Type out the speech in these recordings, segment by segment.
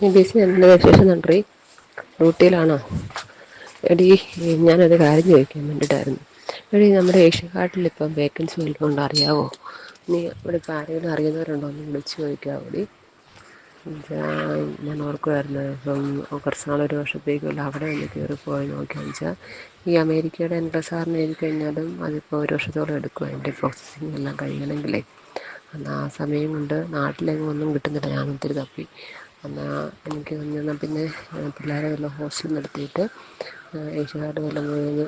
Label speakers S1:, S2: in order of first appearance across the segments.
S1: BC എന്തിനാ വിശേഷം നന്ദി ഡ്യൂട്ടിയിലാണോ എടി ഞാനൊരു കാര്യം ചോദിക്കാൻ വേണ്ടിയിട്ടായിരുന്നു. എടി നമ്മുടെ കാർഡിൽ ഇപ്പം വേക്കൻസി വല്ലതും അറിയാവോ? നീ ഇവിടെ ഇപ്പം ആരെങ്കിലും അറിയുന്നവരുണ്ടോ? എന്ന് വിളിച്ച് ചോദിക്കാവോ ഞാൻ ഓർക്കുമായിരുന്നു ഇപ്പം കുറച്ച് ഒരു വർഷത്തേക്കുള്ള അവിടെ ഒന്ന് കയറി പോയി നോക്കിയാന്ന് വെച്ചാൽ ഈ അമേരിക്കയുടെ എൻട്രസാറിന് എഴുതി കഴിഞ്ഞാലും അതിപ്പോൾ ഒരു വർഷത്തോളം എടുക്കും അതിന്റെ പ്രോസസ്സിങ് എല്ലാം കഴിയണമെങ്കിലേ. എന്നാൽ ആ സമയം കൊണ്ട് നാട്ടിലെങ്ങും ഒന്നും കിട്ടുന്നില്ല. ഞാൻ ഒത്തിരി തപ്പി. എന്നാൽ എനിക്ക് എന്നാൽ പിന്നെ പിള്ളേരെ വല്ല ഹോസ്റ്റലിൽ നിർത്തിയിട്ട് ഏഷ്യൻ വല്ല ഒരു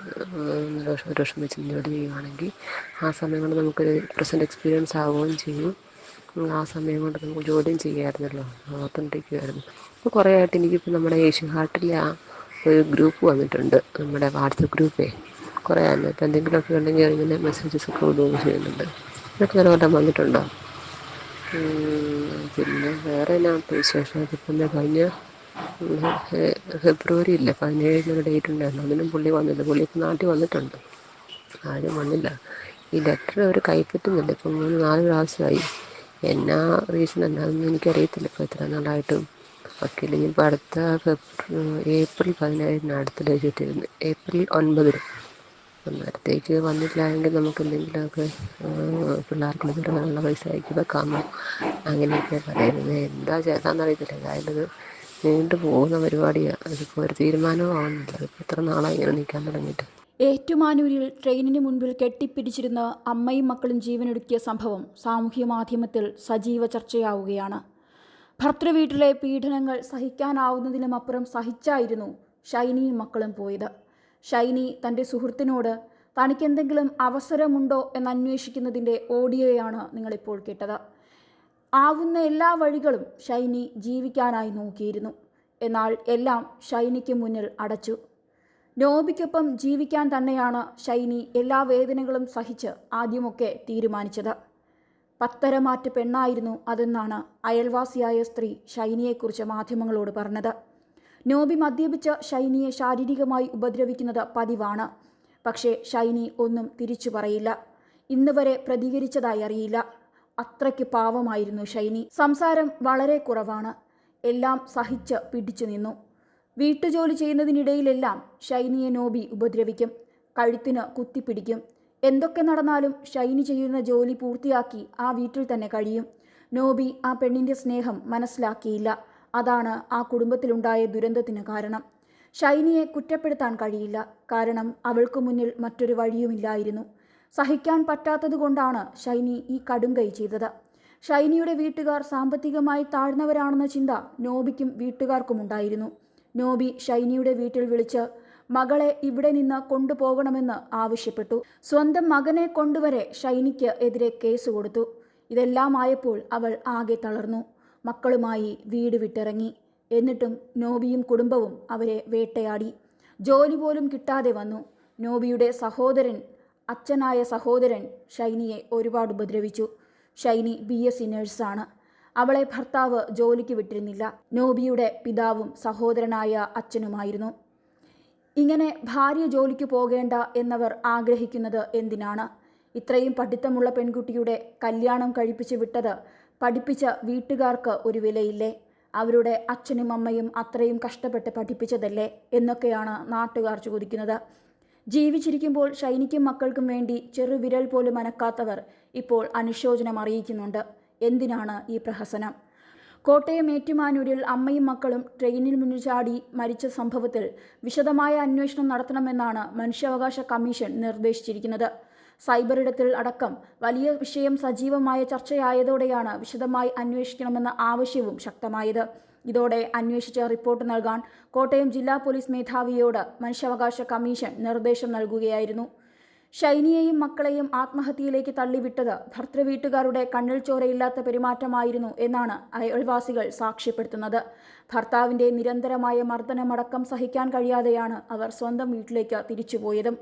S1: വർഷം ഒരു വർഷം വെച്ച് ജോലി ചെയ്യുവാണെങ്കിൽ ആ സമയം കൊണ്ട് നമുക്കൊരു പ്രസന്റ് എക്സ്പീരിയൻസ് ആവുകയും ചെയ്യും. ആ സമയം കൊണ്ട് നമുക്ക് ജോലിയും ചെയ്യാമായിരുന്നല്ലോ ഓർത്തോണ്ടിരിക്കുവായിരുന്നു അപ്പോൾ കുറേ ആയിട്ട് എനിക്കിപ്പോൾ നമ്മുടെ ഏഷ്യൻ ഹാർട്ടിലെ ആ ഒരു ഗ്രൂപ്പ് വന്നിട്ടുണ്ട് നമ്മുടെ വാട്സപ്പ് ഗ്രൂപ്പേ. കുറേ ആയിരുന്നു ഇപ്പോൾ എന്തെങ്കിലുമൊക്കെ ഉണ്ടെങ്കിൽ ഇങ്ങനെ മെസ്സേജസ് ഒക്കെ വിടുകയും ചെയ്യുന്നുണ്ട്. ഇതൊക്കെ വല്ലതും വന്നിട്ടുണ്ടോ? പിന്നെ വേറെ എന്നാ വിശേഷം? അതിപ്പം കഴിഞ്ഞ ഫെബ്രുവരി ഇല്ല പതിനേഴിനൊരു ഡേറ്റ് ഉണ്ടായിരുന്നു. അതിനും പുള്ളി വന്നില്ല. പുള്ളി ഇപ്പം നാട്ടിൽ വന്നിട്ടുണ്ട്. ആരും വന്നില്ല. ഈ ലെറ്റർ അവർ കൈപ്പറ്റുന്നില്ല ഇപ്പം മൂന്ന് നാല് പ്രാവശ്യമായി. എന്നാ റീസൺ എന്താണെന്ന് എനിക്കറിയത്തില്ല. ഇപ്പോൾ എത്ര നാളായിട്ടും വക്കീൽ ഇനിയിപ്പോൾ അടുത്ത ഫെബ്രുവരി ഏപ്രിൽ പതിനേഴിന് അടുത്ത ഡേറ്റ് കിട്ടിയിരുന്നു ഏപ്രിൽ ഒൻപതിന്. അന്നേരത്തേക്ക് വന്നില്ല എങ്കിൽ നമുക്ക് എന്തെങ്കിലുമൊക്കെ പിള്ളേർക്ക് നല്ല പൈസ അയക്കി വെക്കാമോ? അങ്ങനെയൊക്കെ പറയുന്നത് എന്താ ചേട്ടാന്നറിയത്തില്ല. ഏതായാലും ഇത് നീണ്ടു പോകുന്ന പരിപാടിയാണ് അതിപ്പോൾ ഒരു തീരുമാനവും ആവുന്നില്ല അതിപ്പോൾ എത്ര നാളായി ഇങ്ങനെ നിൽക്കാൻ തുടങ്ങിയിട്ട്?
S2: ഏറ്റുമാനൂരിൽ ട്രെയിനിന് മുൻപിൽ കെട്ടിപ്പിടിച്ചിരുന്ന അമ്മയും മക്കളും ജീവനൊടുക്കിയ സംഭവം സാമൂഹ്യ മാധ്യമത്തിൽ സജീവ ചർച്ചയാവുകയാണ്. ഭർത്തൃവീട്ടിലെ പീഡനങ്ങൾ സഹിക്കാനാവുന്നതിലുമപ്പുറം സഹിച്ചായിരുന്നു ഷൈനിയും മക്കളും പോയത്. ഷൈനി തന്റെ സുഹൃത്തിനോട് തനിക്കെന്തെങ്കിലും അവസരമുണ്ടോ എന്ന് എന്നന്വേഷിക്കുന്നതിന്റെ ഓഡിയോയാണ് നിങ്ങളിപ്പോൾ കേട്ടത്. ആവുന്ന എല്ലാ വഴികളും ഷൈനി ജീവിക്കാനായി നോക്കിയിരുന്നു. എന്നാൽ എല്ലാം ഷൈനിക്ക് മുന്നിൽ അടച്ചു. നോബിക്കൊപ്പം ജീവിക്കാൻ തന്നെയാണ് ഷൈനി എല്ലാ വേദനകളും സഹിച്ച് ആദ്യമൊക്കെ തീരുമാനിച്ചത്. പത്തരമാറ്റ് പെണ്ണായിരുന്നു അതെന്നാണ് അയൽവാസിയായ സ്ത്രീ ഷൈനിയെക്കുറിച്ച് മാധ്യമങ്ങളോട് പറഞ്ഞത്. നോബി മദ്യപിച്ച് ഷൈനിയെ ശാരീരികമായി ഉപദ്രവിക്കുന്നത് പതിവാണ്. പക്ഷേ ഷൈനി ഒന്നും തിരിച്ചു പറയില്ല. ഇന്ന് വരെ പ്രതികരിച്ചതായി അറിയില്ല. അത്രയ്ക്ക് പാവമായിരുന്നു ഷൈനി. സംസാരം വളരെ കുറവാണ്. എല്ലാം സഹിച്ച് പിടിച്ചു നിന്നു. വീട്ടുജോലി ചെയ്യുന്നതിനിടയിലെല്ലാം ഷൈനിയെ നോബി ഉപദ്രവിക്കും. കഴുത്തിന് കുത്തിപ്പിടിക്കും. എന്തൊക്കെ നടന്നാലും ഷൈനി ചെയ്യുന്ന ജോലി പൂർത്തിയാക്കി ആ വീട്ടിൽ തന്നെ കഴിയും. നോബി ആ പെണ്ണിന്റെ സ്നേഹം മനസ്സിലാക്കിയില്ല. അതാണ് ആ കുടുംബത്തിലുണ്ടായ ദുരന്തത്തിന് കാരണം. ഷൈനിയെ കുറ്റപ്പെടുത്താൻ കഴിയില്ല. കാരണം അവൾക്ക് മുന്നിൽ മറ്റൊരു വഴിയുമില്ലായിരുന്നു. സഹിക്കാൻ പറ്റാത്തതുകൊണ്ടാണ് ഷൈനി ഈ കടുംകൈ ചെയ്തത്. ഷൈനിയുടെ വീട്ടുകാർ സാമ്പത്തികമായി താഴ്ന്നവരാണെന്ന ചിന്ത നോബിക്കും വീട്ടുകാർക്കുമുണ്ടായിരുന്നു നോബി ഷൈനിയുടെ വീട്ടിൽ വിളിച്ച് മകളെ ഇവിടെ നിന്ന് കൊണ്ടുപോകണമെന്ന് ആവശ്യപ്പെട്ടു. സ്വന്തം മകനെ കൊണ്ടുവരെ ഷൈനിക്ക് എതിരെ കേസ് കൊടുത്തു. ഇതെല്ലാമായപ്പോൾ അവൾ ആകെ തളർന്നു. മക്കളുമായി വീട് വിട്ടിറങ്ങി. എന്നിട്ടും നോബിയും കുടുംബവും അവരെ വേട്ടയാടി. ജോലി പോലും കിട്ടാതെ വന്നു. നോബിയുടെ സഹോദരൻ അച്ഛനായ സഹോദരൻ ഷൈനിയെ ഒരുപാട് ഉപദ്രവിച്ചു. ഷൈനി ബി. എസ്. നഴ്സാണ്. അവളെ ഭർത്താവ് ജോലിക്ക് വിട്ടിരുന്നില്ല. നോബിയുടെ പിതാവും സഹോദരനായ അച്ഛനുമായിരുന്നു. ഇങ്ങനെ ഭാര്യ ജോലിക്ക് പോകേണ്ട എന്നവർ ആഗ്രഹിക്കുന്നത് എന്തിനാണ്? ഇത്രയും പഠിത്തമുള്ള പെൺകുട്ടിയുടെ കല്യാണം കഴിപ്പിച്ച് വിട്ടത് പഠിപ്പിച്ച വീട്ടുകാർക്ക് ഒരു വിലയില്ലേ? അവരുടെ അച്ഛനും അമ്മയും അത്രയും കഷ്ടപ്പെട്ട് പഠിപ്പിച്ചതല്ലേ? എന്നൊക്കെയാണ് നാട്ടുകാർ ചോദിക്കുന്നത്. ജീവിച്ചിരിക്കുമ്പോൾ ഷൈനിക്കും മക്കൾക്കും വേണ്ടി ചെറുവിരൽ പോലും അനക്കാത്തവർ ഇപ്പോൾ അനുശോചനം അറിയിക്കുന്നുണ്ട്. എന്തിനാണ് ഈ പ്രഹസനം? കോട്ടയം ഏറ്റുമാനൂരിൽ അമ്മയും മക്കളും ട്രെയിനിൽ മുന്നിൽ ചാടി മരിച്ച സംഭവത്തിൽ വിശദമായ അന്വേഷണം നടത്തണമെന്നാണ് മനുഷ്യാവകാശ കമ്മീഷൻ നിർദ്ദേശിച്ചിരിക്കുന്നത്. സൈബർ ഇടത്തിൽ അടക്കം വലിയ വിഷയം സജീവമായ ചർച്ചയായതോടെയാണ് വിശദമായി അന്വേഷിക്കണമെന്ന ആവശ്യവും ശക്തമായത്. ഇതോടെ അന്വേഷിച്ച റിപ്പോർട്ട് നൽകാൻ കോട്ടയം ജില്ലാ പോലീസ് മേധാവിയോട് മനുഷ്യാവകാശ കമ്മീഷൻ നിർദ്ദേശം നൽകുകയായിരുന്നു. ഷൈനിയെയും മക്കളെയും ആത്മഹത്യയിലേക്ക് തള്ളിവിട്ടത് ഭർത്തൃവീട്ടുകാരുടെ കണ്ണിൽ ചോരയില്ലാത്ത പെരുമാറ്റമായിരുന്നു എന്നാണ് അയൽവാസികൾ സാക്ഷ്യപ്പെടുത്തുന്നത്. ഭർത്താവിന്റെ നിരന്തരമായ മർദ്ദനമടക്കം സഹിക്കാൻ കഴിയാതെയാണ് അവർ സ്വന്തം വീട്ടിലേക്ക് തിരിച്ചുപോയതും.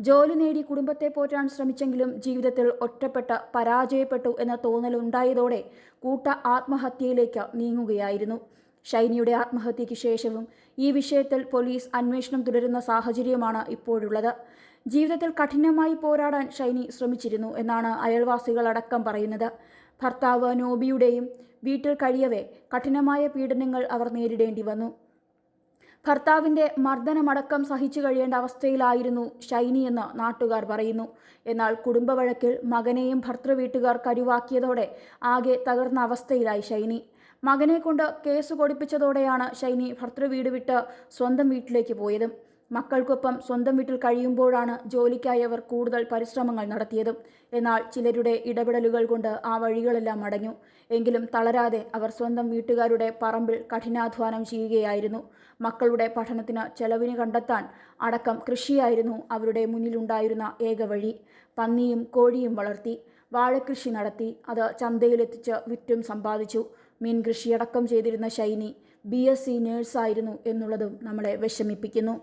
S2: ജോലി നേടി കുടുംബത്തെ പോറ്റാൻ ശ്രമിച്ചെങ്കിലും ജീവിതത്തിൽ ഒറ്റപ്പെട്ട് പരാജയപ്പെട്ടു എന്ന തോന്നലുണ്ടായതോടെ കൂട്ട ആത്മഹത്യയിലേക്ക് നീങ്ങുകയായിരുന്നു. ഷൈനിയുടെ ആത്മഹത്യയ്ക്ക് ശേഷവും ഈ വിഷയത്തിൽ പോലീസ് അന്വേഷണം തുടരുന്ന സാഹചര്യമാണ് ഇപ്പോഴുള്ളത്. ജീവിതത്തിൽ കഠിനമായി പോരാടാൻ ഷൈനി ശ്രമിച്ചിരുന്നു എന്നാണ് അയൽവാസികളടക്കം പറയുന്നത്. ഭർത്താവ് നോബിയുടെയും വീട്ടിൽ കഴിയവേ കഠിനമായ പീഡനങ്ങൾ അവർ നേരിടേണ്ടി വന്നു. ഭർത്താവിന്റെ മർദ്ദനമടക്കം സഹിച്ചു കഴിയേണ്ട അവസ്ഥയിലായിരുന്നു ഷൈനി എന്ന് നാട്ടുകാർ പറയുന്നു. എന്നാൽ കുടുംബവഴക്കിൽ മകനെയും ഭർത്തൃവീട്ടുകാർ കരുവാക്കിയതോടെ ആകെ തകർന്ന അവസ്ഥയിലായി ഷൈനി. മകനെ കൊണ്ട് കേസ് കൊടുപ്പിച്ചതോടെയാണ് ഷൈനി ഭർത്തൃവീട് വിട്ട് സ്വന്തം വീട്ടിലേക്ക് പോയതും. മക്കൾക്കൊപ്പം സ്വന്തം വീട്ടിൽ കഴിയുമ്പോഴാണ് ജോലിക്കായി അവർ കൂടുതൽ പരിശ്രമങ്ങൾ നടത്തിയതും. എന്നാൽ ചിലരുടെ ഇടപെടലുകൾ കൊണ്ട് ആ വഴികളെല്ലാം അടഞ്ഞു എങ്കിലും തളരാതെ അവർ സ്വന്തം വീട്ടുകാരുടെ പറമ്പിൽ കഠിനാധ്വാനം ചെയ്യുകയായിരുന്നു. മക്കളുടെ പഠനത്തിന് ചെലവിന് കണ്ടെത്താൻ അടക്കം കൃഷിയായിരുന്നു അവരുടെ മുന്നിലുണ്ടായിരുന്ന ഏക വഴി. പന്നിയും കോഴിയും വളർത്തി വാഴക്കൃഷി നടത്തി അത് ചന്തയിലെത്തിച്ച് വിറ്റും സമ്പാദിച്ചു. മീൻ കൃഷിയടക്കം ചെയ്തിരുന്ന ശൈനി ബി എസ് സി നേഴ്സായിരുന്നു എന്നുള്ളതും നമ്മളെ വിഷമിപ്പിക്കുന്നു.